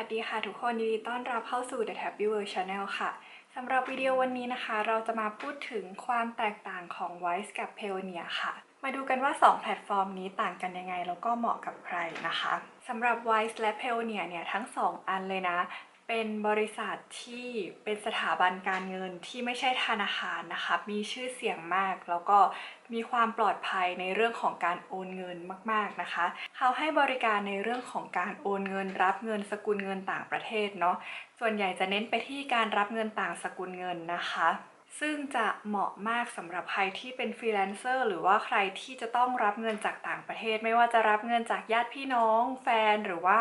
วัสดีค่ะทุกคนยินดีต้อนรับเข้าสู่ The Happy World Channel ค่ะสำหรับวิดีโอวันนี้นะคะ เราจะมาพูดถึงความแตกต่างของ Wise กับ Payoneer ค่ะ มาดูกันว่า 2 แพลตฟอร์มนี้ต่างกันยังไง แล้วก็เหมาะกับใครนะคะสำหรับ Wise และ Payoneer เนี่ยทั้ง 2 อันเลยนะ เป็นบริษัทที่เป็นสถาบันการเงินที่ไม่ใช่ธนาคารนะคะ มีชื่อเสียงมาก แล้วก็มีความปลอดภัยในเรื่องของการโอนเงินมาก ๆนะคะ เขาให้บริการในเรื่องของการโอนเงิน รับเงินสกุลเงินต่างประเทศเนาะ ส่วนใหญ่จะเน้นไปที่การรับเงินต่างสกุลเงินนะคะซึ่งจะเหมาะมากสำหรับใครที่เป็นฟรีแลนเซอร์หรือว่าใครที่จะต้องรับเงินจากต่างประเทศ ไม่ว่าจะรับเงินจากญาติพี่น้อง แฟนหรือว่า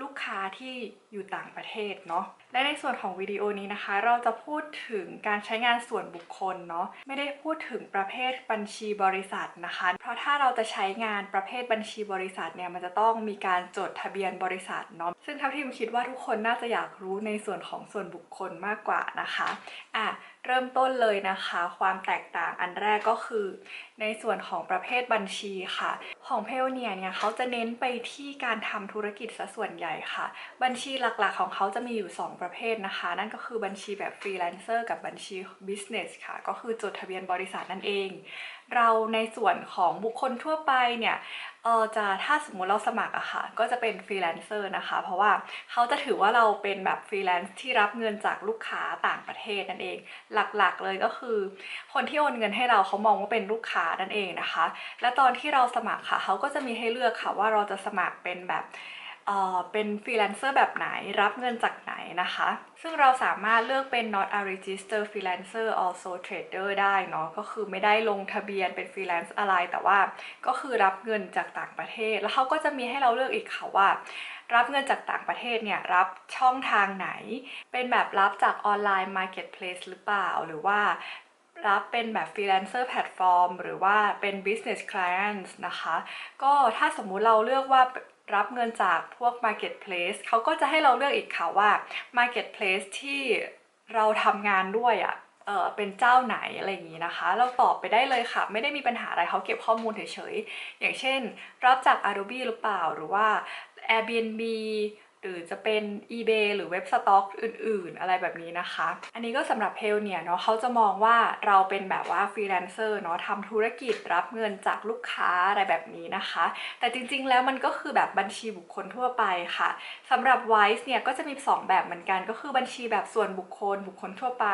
ลูกค้าที่ อยู่ต่างประเทศเนาะและในส่วนของวิดีโอนี้นะคะ เราจะพูดถึงการใช้งานส่วนบุคคลเนาะไม่ได้พูดถึงประเภทบัญชีบริษัทนะคะ เพราะถ้าเราจะใช้งานประเภทบัญชีบริษัทเนี่ยมันจะต้องมีการจดทะเบียนบริษัทเนาะซึ่งเท่าที่ผมคิดว่าทุกคนน่าจะอยากรู้ในส่วนของส่วนบุคคลมากกว่านะคะอะเริ่มต้นเลยนะคะ ความแตกต่างอันแรกก็คือ ในส่วนของประเภทบัญชีค่ะ ของเพลเนียเนี่ยเขาจะเน้นไปที่การทำธุรกิจซะส่วนใหญ่ค่ะ บัญชีหลักๆของเขาจะมีอยู่ 2 ประเภทนะคะ นั่นก็คือบัญชีแบบฟรีแลนเซอร์กับบัญชีบิสเนสค่ะ ก็คือจดทะเบียนบริษัทนั่นเองเราในส่วนของบุคคลทั่วไปเนี่ยเออจะถ้าสมมุติเราสมัครอะค่ะ ก็จะเป็นฟรีแลนเซอร์นะคะ เพราะว่าเขาจะถือว่าเราเป็นแบบฟรีแลนซ์ที่รับเงินจากลูกค้าต่างประเทศนั่นเอง หลักๆเลยก็คือ คนที่โอนเงินให้เราเขามองว่าเป็นลูกค้านั่นเองนะคะ และตอนที่เราสมัครค่ะเขาก็จะมีให้เลือกค่ะว่าเราจะสมัครเป็นแบบ เป็นฟรีแลนเซอร์แบบไหนรับเงินจากไหนนะคะ ซึ่งเราสามารถเลือกเป็น not a registered freelancer also trader ได้เนาะก็คือไม่ได้ลงทะเบียนเป็นฟรีแลนซ์อะไร แต่ว่าก็คือรับเงินจากต่างประเทศ แล้วเขาก็จะมีให้เราเลือกอีกค่ะว่า รับเงินจากต่างประเทศเนี่ย รับช่องทางไหน เป็นแบบรับจากออนไลน์ marketplace หรือเปล่าหรือว่ารับเป็นแบบ freelancer platform หรือว่าเป็น business clients นะคะ ก็ถ้าสมมุติเราเลือกว่า รับเงินจากพวก marketplace เขาก็จะให้เราเลือกอีกค่ะว่า marketplace ที่เราทำงานด้วยอะ่ะเออเป็นเจ้าไหนอะไรอย่างนี้นะคะ เราตอบไปได้เลยค่ะ ไม่ได้มีปัญหาอะไรเขาเก็บข้อมูลเฉยๆ อย่างเช่น รับจาก Adobe หรือเปล่าหรือว่า Airbnb หรือจะเป็น eBay หรือเว็บสต็อกอื่น ๆ อะไรแบบนี้นะคะ อันนี้ก็สำหรับเพลเนี่ยเนาะเขาจะมองว่าเราเป็นแบบว่าฟรีแลนเซอร์เนาะทำธุรกิจรับเงินจากลูกค้าอะไรแบบนี้นะคะ แต่จริงๆแล้วมันก็คือแบบบัญชีบุคคลทั่วไปค่ะสำหรับ Wise เนี่ยก็จะมี 2 แบบเหมือนกัน ก็คือบัญชีแบบส่วนบุคคลบุคคลทั่วไป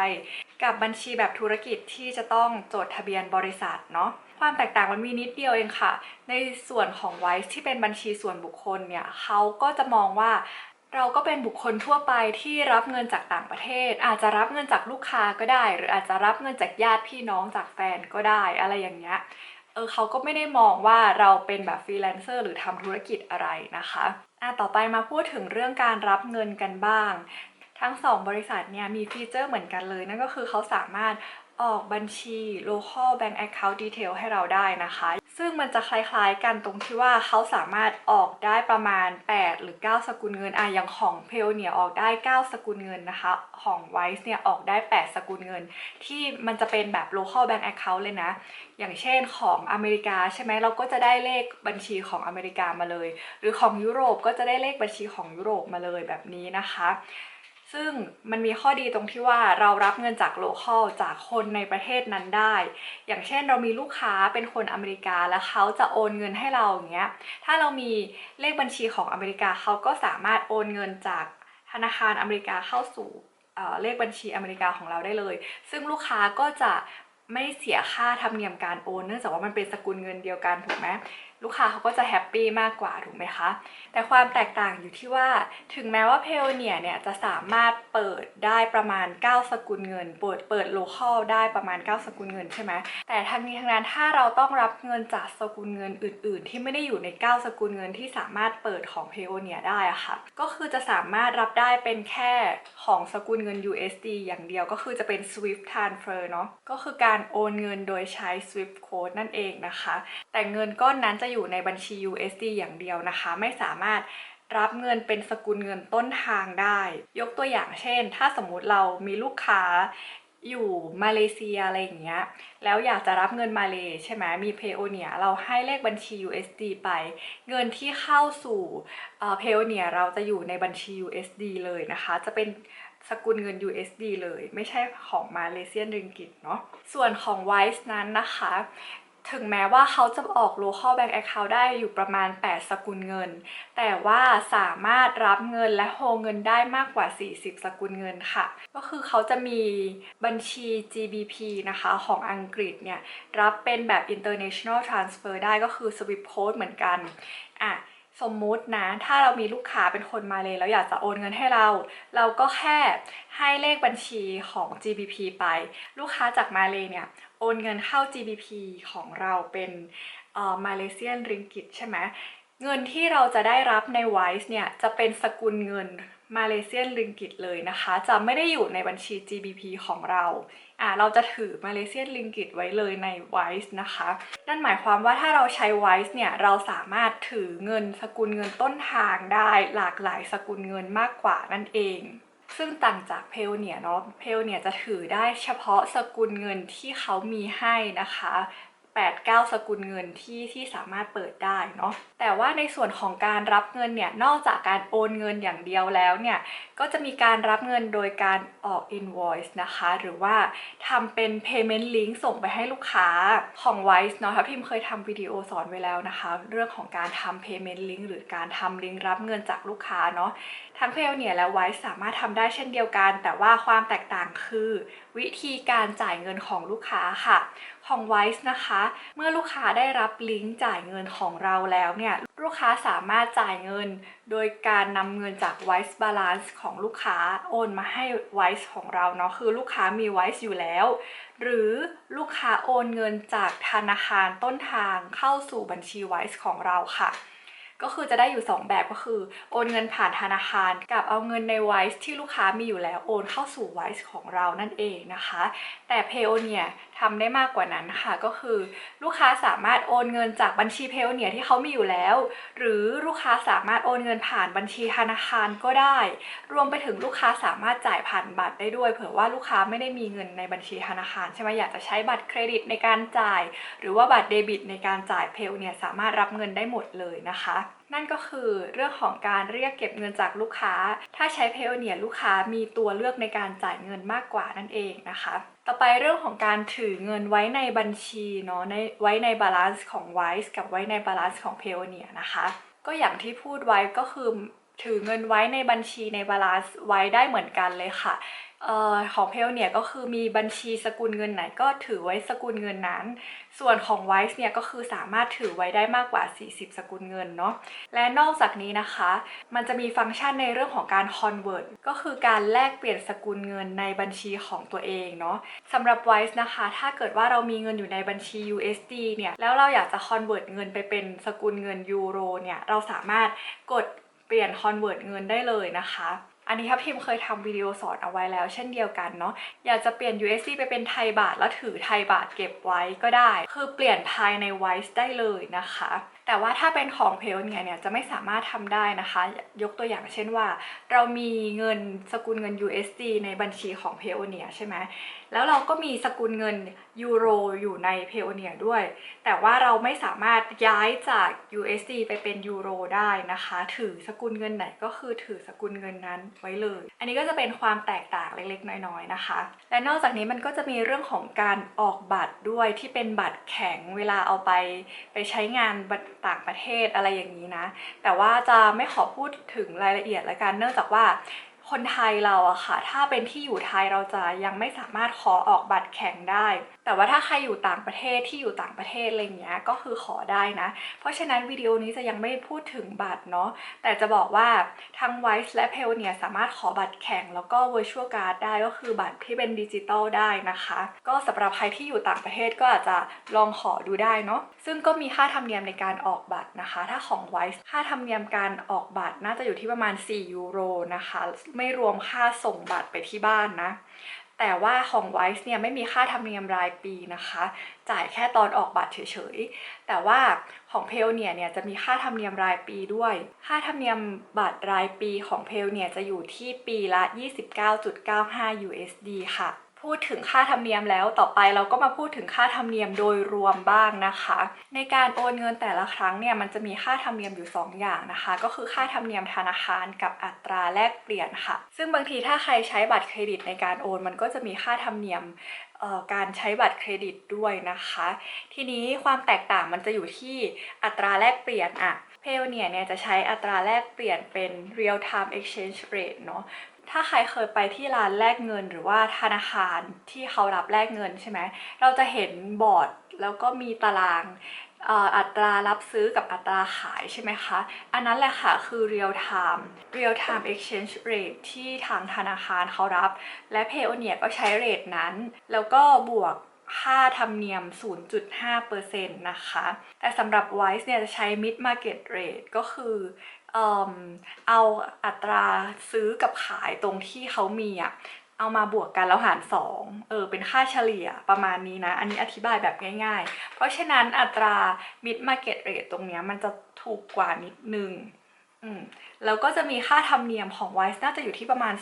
กับบัญชีแบบธุรกิจที่จะต้องจดทะเบียนบริษัทเนาะ ความแตกต่างมันมีนิดเดียวเองค่ะ ในส่วนของ Wise ที่เป็นบัญชีส่วนบุคคลเนี่ยเขาก็จะมองว่าเราก็เป็นบุคคลทั่วไปที่รับเงินจากต่างประเทศ อาจจะรับเงินจากลูกค้าก็ได้ หรืออาจจะรับเงินจากญาติพี่น้องจากแฟนก็ได้อะไรอย่างเงี้ยเออเขาก็ไม่ได้มองว่าเราเป็นแบบฟรีแลนเซอร์หรือทำธุรกิจอะไรนะคะอะต่อไปมาพูดถึงเรื่องการรับเงินกันบ้าง ทั้ง 2 บริษัทเนี่ยมีฟีเจอร์เหมือนกันเลย นั่นก็คือเขาสามารถ ออกบัญชี local bank account detail ให้เราได้นะคะ ซึ่งมันจะคล้ายๆกันตรงที่ว่าเขาสามารถออกได้ประมาณ 8 หรือ 9 สกุลเงินอะอย่างของเพลเนี่ยออกได้ 9 สกุลเงินนะคะ ของ Wise เนี่ยออกได้ 8 สกุลเงิน ที่มันจะเป็นแบบ local bank account เลยนะ อย่างเช่นของอเมริกาใช่ไหมเราก็จะได้เลขบัญชีของอเมริกามาเลย หรือของยุโรปก็จะได้เลขบัญชีของยุโรปมาเลยแบบนี้นะคะ ซึ่งมันมีข้อดีตรงที่ว่าเรารับเงินจากโลคอลจากคนในประเทศนั้นได้ อย่างเช่นเรามีลูกค้าเป็นคนอเมริกาแล้วเขาจะโอนเงินให้เราอย่างเงี้ย ถ้าเรามีเลขบัญชีของอเมริกาเขาก็สามารถโอนเงินจากธนาคารอเมริกาเข้าสู่เเลขบัญชีอเมริกาของเราได้เลย ซึ่งลูกค้าก็จะไม่เสียค่าธรรมเนียมการโอน เนื่องจากว่ามันเป็นสกุลเงินเดียวกันถูกไหม ลูกค้าเขาก็จะแฮปปี้มากกว่าถูกไหมคะ แต่ความแตกต่างอยู่ที่ว่าถึงแม้ว่าเพลเนียเนี่ยจะสามารถเปิดได้ประมาณ 9 สกุลเงิน เปิดเปิดโลคอลได้ประมาณ 9 สกุลเงินใช่ไหมแต่ทั้งนี้ทั้งนั้นถ้าเราต้องรับเงินจากสกุลเงินอื่น ๆ ที่ไม่ได้อยู่ใน 9 สกุลเงินที่สามารถเปิดของเพลเนียได้อะค่ะ ก็คือจะสามารถรับได้เป็นแค่ของสกุลเงิน USD อย่างเดียวก็คือจะเป็น Swift Transfer เนาะก็คือการโอนเงินโดยใช้ Swift Code นั่นเองนะคะ แต่เงินก้อนนั้นจะอยู่ในบัญชี USD อย่างเดียวนะคะ ไม่สามารถรับเงินเป็นสกุลเงินต้นทางได้ ยกตัวอย่างเช่น ถ้าสมมุติเรามีลูกค้าอยู่มาเลเซียอะไรอย่างเงี้ย แล้วอยากจะรับเงินมาเลใช่ไหมมีเพโอเนียเราให้เลขบัญชี USD ไป เงินที่เข้าสู่เพโอเนียเราจะอยู่ในบัญชี USD เลยนะคะ จะเป็นสกุลเงิน USD เลย ไม่ใช่ของมาเลเซียนริงกิตเนาะ ส่วนของ Wise นั้นนะคะ ถึงแม้ว่าเขาจะออก local bank account ได้อยู่ประมาณ 8 สกุลเงิน แต่ว่าสามารถรับเงินและโฮเงินได้มากกว่า 40 สกุลเงินค่ะ ก็คือเขาจะมีบัญชี GBP นะคะของอังกฤษเนี่ย รับเป็นแบบ international transfer ได้ก็คือ Swift code เหมือนกัน อะสมมุตินะ ถ้าเรามีลูกค้าเป็นคนมาเลยแล้วอยากจะโอนเงินให้เรา เราก็แค่ให้เลขบัญชีของ GBP ไป ลูกค้าจากมาเลยเนี่ย โอนเงินเข้า GBP ของเราเป็นมาเลเซียนริงกิตใช่ไหมเงินที่เราจะได้รับใน Wise เนี่ยจะเป็นสกุลเงินมาเลเซียนริงกิตเลยนะคะ จะไม่ได้อยู่ในบัญชี GBP ของเราอ่าเราจะถือมาเลเซียนริงกิตไว้เลยใน Wise นะคะ นั่นหมายความว่าถ้าเราใช้ Wise เนี่ยเราสามารถถือเงินสกุลเงินต้นทางได้หลากหลายสกุลเงินมากกว่านั่นเอง ซึ่งต่างจากเพลเนียเนาะเพลเนียจะถือได้เฉพาะสกุลเงินที่เขามีให้นะคะ 8 9 สกุลเงินที่ที่สามารถเปิดได้เนาะแต่ว่าในส่วนของการรับเงินเนี่ยนอกจากการโอนเงินอย่างเดียวแล้วเนี่ยก็จะมีการรับเงินโดยการออก invoice นะคะ หรือว่าทำเป็น payment link ส่งไปให้ลูกค้าของ Wise เนาะถ้าพิมเคยทำวิดีโอสอนไว้แล้วนะคะ เรื่องของการทำ payment link หรือการทำลิงก์รับเงินจากลูกค้าเนาะทั้งเพลเนี่ยและ Wise สามารถทำได้เช่นเดียวกัน แต่ว่าความแตกต่างคือ วิธีการจ่ายเงินของลูกค้าค่ะ ของ Wise นะคะ เมื่อลูกค้าได้รับลิงก์จ่ายเงินของเราแล้วเนี่ย ลูกค้าสามารถจ่ายเงิน โดยการนำเงินจาก Wise Balance ของลูกค้าโอนมาให้ Wise ของเราเนาะคือลูกค้ามี Wise อยู่แล้ว หรือลูกค้าโอนเงินจากธนาคารต้นทางเข้าสู่บัญชี Wise ของเราค่ะก็คือจะได้อยู่ 2 แบบก็คือ โอนเงินผ่านธนาคาร กับเอาเงินใน Wise ที่ลูกค้ามีอยู่แล้วโอนเข้าสู่ Wise ของเรานั่นเองนะคะ แต่ Payoneer ทำได้มากกว่านั้นค่ะก็คือ ลูกค้าสามารถโอนเงินจากบัญชี Payoneer ที่เขามีอยู่แล้ว หรือลูกค้าสามารถโอนเงินผ่านบัญชีธนาคารก็ได้ รวมไปถึงลูกค้าสามารถจ่ายผ่านบัตรได้ด้วย เผื่อว่าลูกค้าไม่ได้มีเงินในบัญชีธนาคารใช่ไหมอยากจะใช้บัตรเครดิตในการจ่าย หรือว่าบัตรเดบิตในการจ่ายเพลเนี่ยสามารถรับเงินได้หมดเลยนะคะนั่นก็คือเรื่องของการเรียกเก็บเงินจากลูกค้า ถ้าใช้เพลเนียลูกค้ามีตัวเลือกในการจ่ายเงินมากกว่านั่นเองนะคะ ต่อไปเรื่องของการถือเงินไว้ในบัญชีเนาะในไว้ในบาลานซ์ของ Wise กับไว้ในบาลานซ์ของ p a y o n e e r นะคะ ก็อย่างที่พูดไว้ก็คือ ถือเงินไว้ในบัญชีในบาลานซ์ไว้ได้เหมือนกันเลยค่ะออของเพลเนี่ยก็คือมีบัญชีสกุลเงินไหนก็ถือไว้สกุลเงินนั้น ส่วนของ Wise เนี่ยก็คือสามารถถือไว้ได้มากกว่า 40 สกุลเงินเนาะ และนอกจากนี้นะคะ มันจะมีฟังก์ชันในเรื่องของการ convert ก็คือการแลกเปลี่ยนสกุลเงินในบัญชีของตัวเองเนาะสำหรับ Wise นะคะ ถ้าเกิดว่าเรามีเงินอยู่ในบัญชี USD เนี่ย แล้วเราอยากจะ convert เงินไปเป็นสกุลเงินยูโรเนี่ย เราสามารถกด เปลี่ยน convert เงินได้เลยนะคะอันนี้ครับพิมเคยทำวิดีโอสอนเอาไว้แล้ว เช่นเดียวกันเนาะอยากจะเปลี่ยน USD ไปเป็นไทยบาทแล้วถือไทยบาทเก็บไว้ก็ได้ คือเปลี่ยนภายใน Wise ได้เลยนะคะ แต่ว่าถ้าเป็นของเพลเนียเนี่ยจะไม่สามารถทำได้นะคะ ยกตัวอย่างเช่นว่า เรามีเงินสกุลเงิน USD ในบัญชีของเพลเนียใช่ไหมแล้วเราก็มีสกุลเงินยูโรอยู่ในเพลเนียด้วย แต่ว่าเราไม่สามารถย้ายจาก USD ไปเป็นยูโรได้นะคะ ถือสกุลเงินไหนก็คือถือสกุลเงินนั้นไว้เลย อันนี้ก็จะเป็นความแตกต่างเล็กๆ น้อยๆนะคะ และนอกจากนี้มันก็จะมีเรื่องของการออกบัตรด้วยที่เป็นบัตรแข็งเวลาเอาไปไปใช้งานบัต่ต่างประเทศอะไรอย่างนี้นะ แต่ว่าจะไม่ขอพูดถึงรายละเอียดละกัน เนื่องจากว่า คนไทยเราอะค่ะ ถ้าเป็นที่อยู่ไทยเราจะยังไม่สามารถขอออกบัตรแข็งได้ แต่ว่าถ้าใครอยู่ต่างประเทศที่อยู่ต่างประเทศอะไรเงี้ยก็คือขอได้นะ เพราะฉะนั้นวิดีโอนี้จะยังไม่พูดถึงบัตรเนาะแต่จะบอกว่าทั้ง Wise และ p a y o n e e r สามารถขอบัตรแข็งแล้วก็ Virtual Card ได้ก็คือบัตรที่เป็นดิจิตอลได้นะคะ ก็สำหรับใครที่อยู่ต่างประเทศก็อาจจะลองขอดูได้เนาะซึ่งก็มีค่าธรรมเนียมในการออกบัตรนะคะ ถ้าของ Wise ค่าธรรมเนียมการออกบัตรน่าจะอยู่ที่ประมาณ 4 ยูโรนะคะไม่รวมค่าส่งบัตรไปที่บ้านนะ แต่ว่าของ Wise เนี่ยไม่มีค่าธรรมเนียมรายปีนะคะ จ่ายแค่ตอนออกบัตรเฉยๆ แต่ว่าของเพลเนี่ยเนี่ยจะมีค่าธรรมเนียมรายปีด้วย ค่าธรรมเนียมบัตรรายปีของเพลเนี่ยจะอยู่ที่ปีละ 29.95 USD ค่ะ พูดถึงค่าธรรมเนียมแล้วต่อไปเราก็มาพูดถึงค่าธรรมเนียมโดยรวมบ้างนะคะ ในการโอนเงินแต่ละครั้งเนี่ยมันจะมีค่าธรรมเนียมอยู่ 2 อย่างนะคะ ก็คือค่าธรรมเนียมธนาคารกับอัตราแลกเปลี่ยนค่ะ ซึ่งบางทีถ้าใครใช้บัตรเครดิตในการโอน มันก็จะมีค่าธรรมเนียมเอ่อการใช้บัตรเครดิตด้วยนะคะ ทีนี้ความแตกต่างมันจะอยู่ที่อัตราแลกเปลี่ยนอะ เพลเนียเนี่ยจะใช้อัตราแลกเปลี่ยนเป็น real time exchange rate เนาะถ้าใครเคยไปที่ร้านแลกเงินหรือว่าธนาคารที่เขารับแลกเงินใช่ไหมเราจะเห็นบอร์ดแล้วก็มีตารางอัตรารับซื้อกับอัตราขายใช่ไหมคะ อันนั้นแหละค่ะคือ real time real time exchange rate ที่ทางธนาคารเขารับ และ Payoneer ก็ใช้เรทนั้น แล้วก็บวก ค่าธรรมเนียม 0.5%นะคะ แต่สำหรับ Wise เนี่ยจะใช้ mid market rate ก็คือเอิ่มเอาอัตราซื้อกับขายตรงที่เขามีอะเอามาบวกกันแล้วหาร2เออเป็นค่าเฉลี่ยประมาณนี้นะ อันนี้อธิบายแบบง่ายๆ เพราะฉะนั้นอัตรา mid market rate ตรงเนี้ยมันจะถูกกว่านิดนึงอืมแล้วก็จะมีค่าธรรมเนียมของ Wise น่าจะอยู่ที่ประมาณ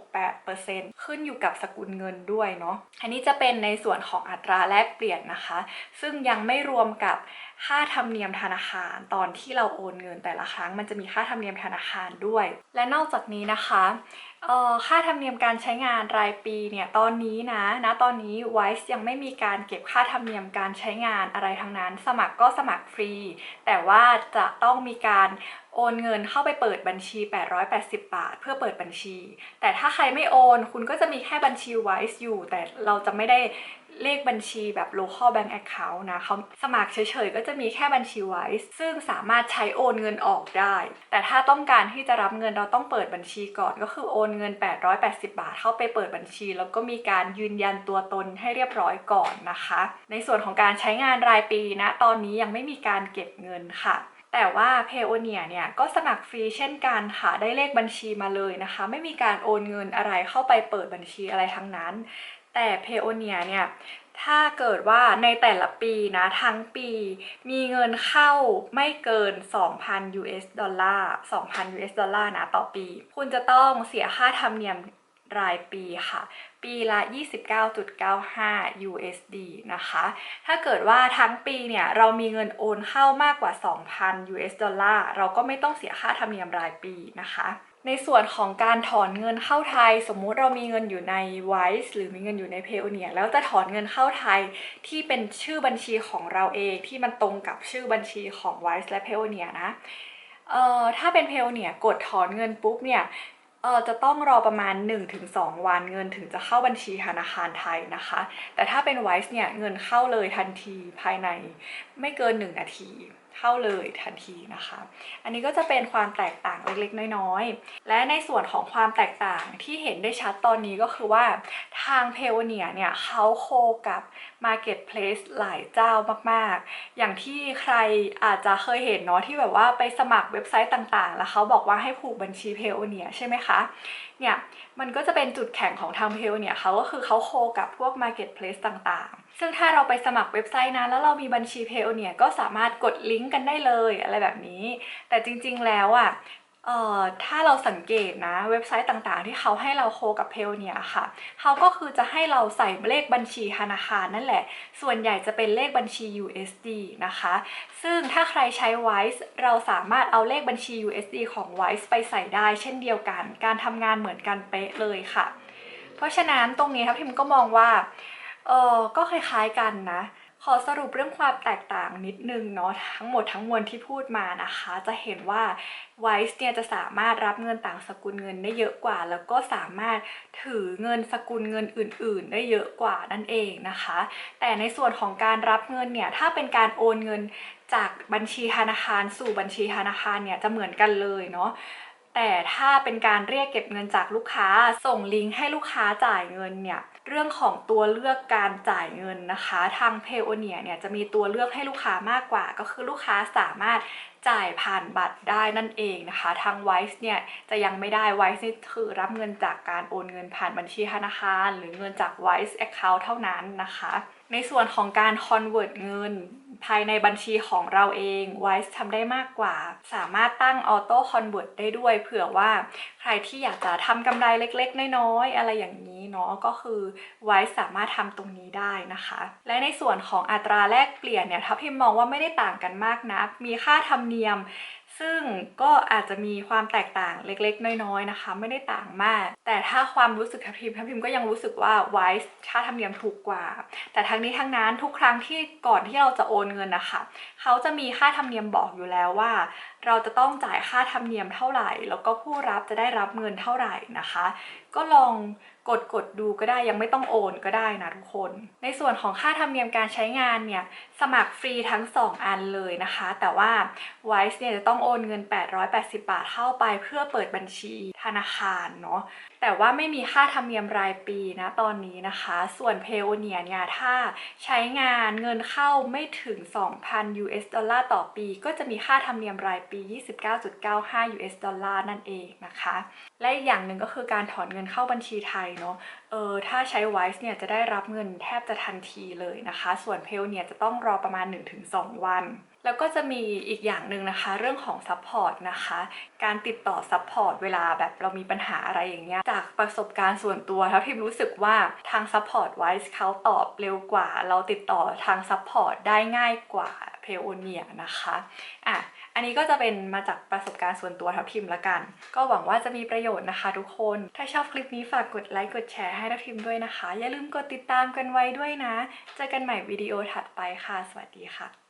0.68% ขึ้นอยู่กับสกุลเงินด้วยเนาะอันนี้จะเป็นในส่วนของอัตราแลกเปลี่ยนนะคะ ซึ่งยังไม่รวมกับค่าธรรมเนียมธนาคารตอนที่เราโอนเงินแต่ละครั้ง มันจะมีค่าธรรมเนียมธนาคารด้วย และนอกจากนี้นะคะค่าธรรมเนียมการใช้งานรายปีเนี่ยตอนนี้นะนะตอนนี้ Wise ยังไม่มีการเก็บค่าธรรมเนียมการใช้งานอะไรทั้งนั้น สมัครก็สมัครฟรี แต่ว่าจะต้องมีการโอนเงินเข้าไปเปิดบัญชี 880 บาท เพื่อเปิดบัญชี แต่ถ้าใครไม่โอนคุณก็จะมีแค่บัญชี Wise อยู่ แต่เราจะไม่ได้เลขบัญชีแบบ local bank account นะเขาสมัครเฉยๆ ก็จะมีแค่บัญชี Wise ซึ่งสามารถใช้โอนเงินออกได้ แต่ถ้าต้องการที่จะรับเงินเราต้องเปิดบัญชีก่อน ก็คือโอนเงิน 880 บาท เข้าไปเปิดบัญชี แล้วก็มีการยืนยันตัวตนให้เรียบร้อยก่อนนะคะ ในส่วนของการใช้งานรายปีนะ ตอนนี้ยังไม่มีการเก็บเงินค่ะ แต่ว่า Payoneer เนี่ยก็สมัครฟรีเช่นกันค่ะ ได้เลขบัญชีมาเลยนะคะ ไม่มีการโอนเงินอะไรเข้าไปเปิดบัญชีอะไรทั้งนั้น แต่ Payoneer เนี่ยถ้าเกิดว่าในแต่ละปีนะ ทั้งปีมีเงินเข้าไม่เกิน 2,000 US ดอลลาร์ 2,000 US ดอลลาร์นะ ต่อปี คุณจะต้องเสียค่าธรรมเนียม รายปีค่ะ ปีละ 29.95 USD นะคะ ถ้าเกิดว่าทั้งปีเนี่ยเรามีเงินโอนเข้ามากกว่า 2,000 US ดอลลาร์เราก็ไม่ต้องเสียค่าธรรมเนียมรายปีนะคะในส่วนของการถอนเงินเข้าไทย สมมุติเรามีเงินอยู่ใน Wise หรือมีเงินอยู่ใน Payoneer แล้วจะถอนเงินเข้าไทยที่เป็นชื่อบัญชีของเราเองที่มันตรงกับชื่อบัญชีของ Wise และ Payoneer นะเอ่อถ้าเป็น Payoneer กดถอนเงินปุ๊บเนี่ย ออจะต้องรอประมาณ 1-2 วันเงินถึงจะเข้าบัญชีธนาคารไทยนะคะ แต่ถ้าเป็นไวซ์เนี่ยเงินเข้าเลยทันทีภายในไม่เกิน 1 นาที เข้าเลยทันทีนะคะ อันนี้ก็จะเป็นความแตกต่างเล็กๆ น้อยๆ และในส่วนของความแตกต่างที่เห็นได้ชัดตอนนี้ก็คือว่าทาง Payoneer เนี่ยเขาโคกับ Marketplace หลายเจ้ามากๆ อย่างที่ใครอาจจะเคยเห็นเนาะที่แบบว่าไปสมัครเว็บไซต์ต่างๆ แล้วเขาบอกว่าให้ผูกบัญชี Payoneer ใช่ไหมคะ เนี่ยมันก็จะเป็นจุดแข็งของทางเพลเนี่ยเขาก็คือเขาโคกับพวก Marketplace ต่างๆ ซึ่งถ้าเราไปสมัครเว็บไซต์นะแล้วเรามีบัญชีเพลเนี่ยก็สามารถกดลิงก์กันได้เลยอะไรแบบนี้ แต่จริงๆแล้วอะ เอ่อถ้าเราสังเกตนะเว็บไซต์ต่างๆ ที่เขาให้เราโคกับ Payoneer ค่ะเขาก็คือจะให้เราใส่เลขบัญชีธนาคารนั่นแหละ ส่วนใหญ่จะเป็นเลขบัญชี USD นะคะ ซึ่งถ้าใครใช้ Wise เราสามารถเอาเลขบัญชี USD ของ Wise ไปใส่ได้เช่นเดียวกัน การทำงานเหมือนกันเป๊ะเลยค่ะ เพราะฉะนั้นตรงนี้ครับพิมก็มองว่าเออก็คล้ายๆกันนะ ขอสรุปเรื่องความแตกต่างนิดนึงเนาะทั้งหมดทั้งมวลที่พูดมานะคะ จะเห็นว่า Wise เนี่ยจะสามารถรับเงินต่างสกุลเงินได้เยอะกว่า แล้วก็สามารถถือเงินสกุลเงินอื่น ๆ ได้เยอะกว่านั่นเองนะคะ แต่ในส่วนของการรับเงินเนี่ยถ้าเป็นการโอนเงินจากบัญชีธนาคาร สู่บัญชีธนาคารเนี่ยจะเหมือนกันเลยเนาะแต่ถ้าเป็นการเรียกเก็บเงินจากลูกค้า ส่งลิงก์ให้ลูกค้าจ่ายเงินเนี่ย เรื่องของตัวเลือกการจ่ายเงินนะคะ ทาง Payoneer เนี่ยจะมีตัวเลือกให้ลูกค้ามากกว่า ก็คือลูกค้าสามารถจ่ายผ่านบัตรได้นั่นเองนะคะ ทาง Wise เนี่ยจะยังไม่ได้ Wise นี่คือรับเงินจากการโอนเงินผ่านบัญชีธนาคาร หรือเงินจาก Wise Account เท่านั้นนะคะ ในส่วนของการ convert เงิน ภายในบัญชีของเราเอง Wise ทำได้มากกว่า สามารถตั้ง Auto Convert ได้ด้วย เผื่อว่าใครที่อยากจะทำกำไรเล็กๆ น้อยๆ อะไรอย่างนี้เนาะก็คือ Wise สามารถทำตรงนี้ได้นะคะ และในส่วนของอัตราแลกเปลี่ยนเนี่ยทัพพิมมองว่าไม่ได้ต่างกันมากนัก มีค่าธรรมเนียม ซึ่งก็อาจจะมีความแตกต่างเล็กๆ น้อยๆนะคะ ไม่ได้ต่างมาก แต่ถ้าความรู้สึกทัพทิมทัพทิมก็ยังรู้สึกว่า Wise ค่าธรรมเนียมถูกกว่า แต่ทั้งนี้ทั้งนั้นทุกครั้งที่ก่อนที่เราจะโอนเงินนะคะเขาจะมีค่าธรรมเนียมบอกอยู่แล้วว่า เราจะต้องจ่ายค่าธรรมเนียมเท่าไหร่ แล้วก็ผู้รับจะได้รับเงินเท่าไหร่นะคะ ก็ลอง กดกดดูก็ได้ยังไม่ต้องโอนก็ได้นะทุกคน ในส่วนของค่าธรรมเนียมการใช้งานเนี่ยสมัครฟรีทั้ง 2 อันเลยนะคะ แต่ว่า Wise เนี่ยจะต้องโอนเงิน 880 บาทเข้าไปเพื่อเปิดบัญชีธนาคารเนาะ แต่ว่าไม่มีค่าธรรมเนียมรายปีนะตอนนี้นะคะ ส่วน p a y o n e e r เนี่ยถ้าใช้งานเงินเข้าไม่ถึง 2,000 US ดอลลาร์ต่อปี ก็จะมีค่าธรรมเนียมรายปี 29.95 US ดอลลาร์นั่นเองนะคะ และอีกอย่างหนึ่งก็คือการถอนเงินเข้าบัญชีไทยเนาะเออถ้าใช้ Wise เนี่ยจะได้รับเงินแทบจะทันทีเลยนะคะ ส่วน p a y o n e e r จะต้องรอประมาณ 1-2 วัน แล้วก็จะมีอีกอย่างหนึ่งนะคะ เรื่องของ Support นะคะ การติดต่อ Support เวลาแบบเรามีปัญหาอะไรอย่างเงี้ย จากประสบการณ์ส่วนตัวแล้วทิมรู้สึกว่าทาง Support Wise เขาตอบเร็วกว่า เราติดต่อทาง Support ได้ง่ายกว่า p a y o n e e r นะคะอะอันนี้ก็จะเป็นมาจากประสบการณ์ส่วนตัวทับทิมละกัน ก็หวังว่าจะมีประโยชน์นะคะทุกคน ถ้าชอบคลิปนี้ฝากกดไลค์กดแชร์ให้ทับทิมด้วยนะคะ อย่าลืมกดติดตามกันไว้ด้วยนะ เจอกันใหม่วิดีโอถัดไปค่ะ สวัสดีค่ะ